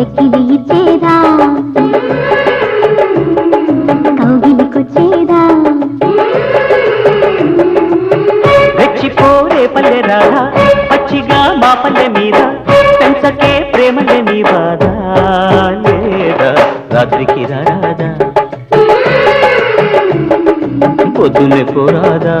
చెక్కిలి ఇచ్చేదా కౌగిలికొచ్చేదా రెచ్చిపోరే పల్లె రాధా పచ్చిగా మా పల్లె మీద పెంచకే ప్రేమలే నీ బాధ లేదా రాత్రికి రాదా పొద్దున్నే పోరాదా